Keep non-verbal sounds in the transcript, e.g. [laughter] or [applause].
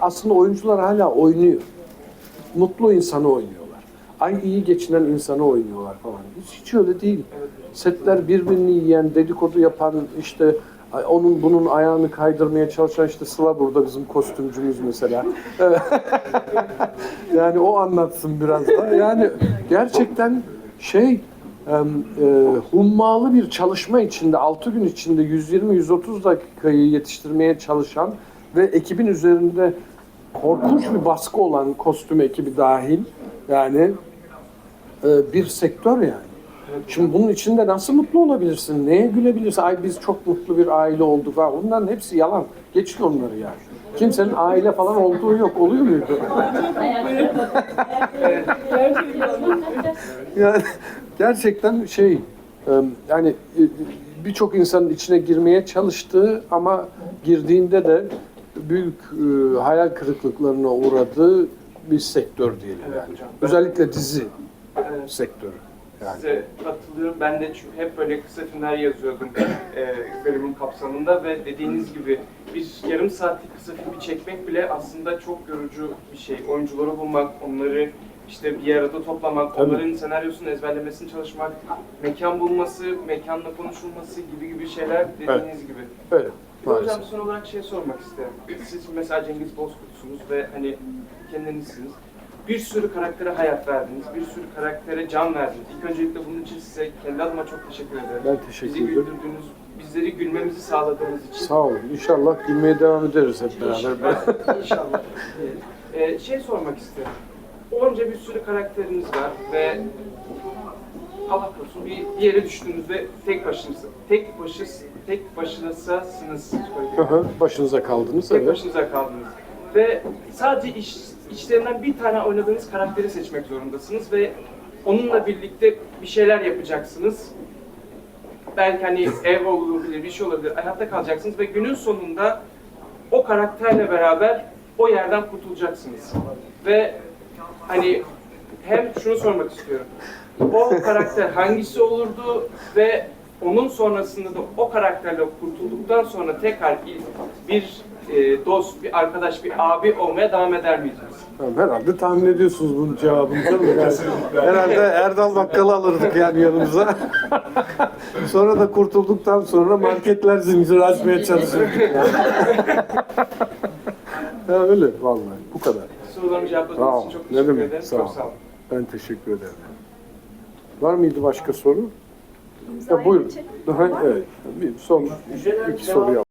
aslında oyuncular hala oynuyor. Mutlu insanı oynuyorlar. Ay iyi geçinen insanı oynuyorlar falan. Hiç, hiç öyle değil. Setler birbirini yiyen, dedikodu yapan, işte onun bunun ayağını kaydırmaya çalışan işte Sıla burada bizim kostümcümüz mesela. [laughs] Yani o anlatsın biraz da. Yani gerçekten şey e, hummalı bir çalışma içinde 6 gün içinde 120-130 dakikayı yetiştirmeye çalışan ve ekibin üzerinde korkunç bir baskı olan kostüm ekibi dahil yani e, bir sektör yani. Şimdi bunun içinde nasıl mutlu olabilirsin? Neye gülebilirsin? Ay biz çok mutlu bir aile olduk falan. Bunların hepsi yalan. Geçin onları yani. Kimsenin aile falan olduğu yok. Oluyor muydu? [laughs] yani gerçekten şey e, yani e, birçok insanın içine girmeye çalıştığı ama girdiğinde de büyük e, hayal kırıklıklarına uğradığı bir sektör diyelim yani. Özellikle dizi Evet, sektörü. Yani. Size katılıyorum. Ben de çünkü hep böyle kısa filmler yazıyordum e, bölümün kapsamında ve dediğiniz gibi bir yarım saatlik kısa filmi çekmek bile aslında çok yorucu bir şey. Oyuncuları bulmak, onları işte bir arada toplamak, Tabii. onların senaryosunu ezberlemesini çalışmak, mekan bulması, mekanla konuşulması gibi gibi şeyler dediğiniz gibi. Öyle. Bir hocam son olarak şey sormak isterim. Siz mesela Cengiz Bozkurt'sunuz ve hani kendinizsiniz. Bir sürü karaktere hayat verdiniz, bir sürü karaktere can verdiniz. İlk öncelikle bunun için size kendi adıma çok teşekkür ederim. Ben teşekkür Bizi ederim. güldürdüğünüz, bizleri gülmemizi sağladığınız için. Sağ olun. İnşallah gülmeye devam ederiz hep beraber. İnşallah. [laughs] İnşallah. Ee, şey sormak isterim. Onca bir sürü karakteriniz var ve Allah korusun bir, bir yere düştünüz ve tek başınıza, tek başınız, tek hı, Başınıza kaldınız. Tek Evet. başınıza kaldınız. Ve sadece iş, içlerinden bir tane oynadığınız karakteri seçmek zorundasınız ve onunla birlikte bir şeyler yapacaksınız. Belki hani [laughs] ev olabilir, bir şey olabilir, hayatta kalacaksınız ve günün sonunda o karakterle beraber o yerden kurtulacaksınız. Ve hani hem şunu sormak istiyorum. O karakter hangisi olurdu ve onun sonrasında da o karakterle kurtulduktan sonra tekrar bir, bir e, dost, bir arkadaş, bir abi olmaya devam eder miydiniz? Tamam, herhalde tahmin ediyorsunuz bunun cevabını değil mi? Yani, herhalde Erdal Bakkal'ı alırdık yani yanımıza. [laughs] sonra da kurtulduktan sonra marketler zinciri açmaya çalışırdık. [laughs] ya öyle vallahi bu kadar. Sorularımı Sağ cevapladığınız ol. için çok Ne teşekkür ederim. Sağ Çok ol. sağ olun. Ben teşekkür ederim. Var mıydı başka soru? Ya, buyurun. Aha, evet. Bir son iki soru yap.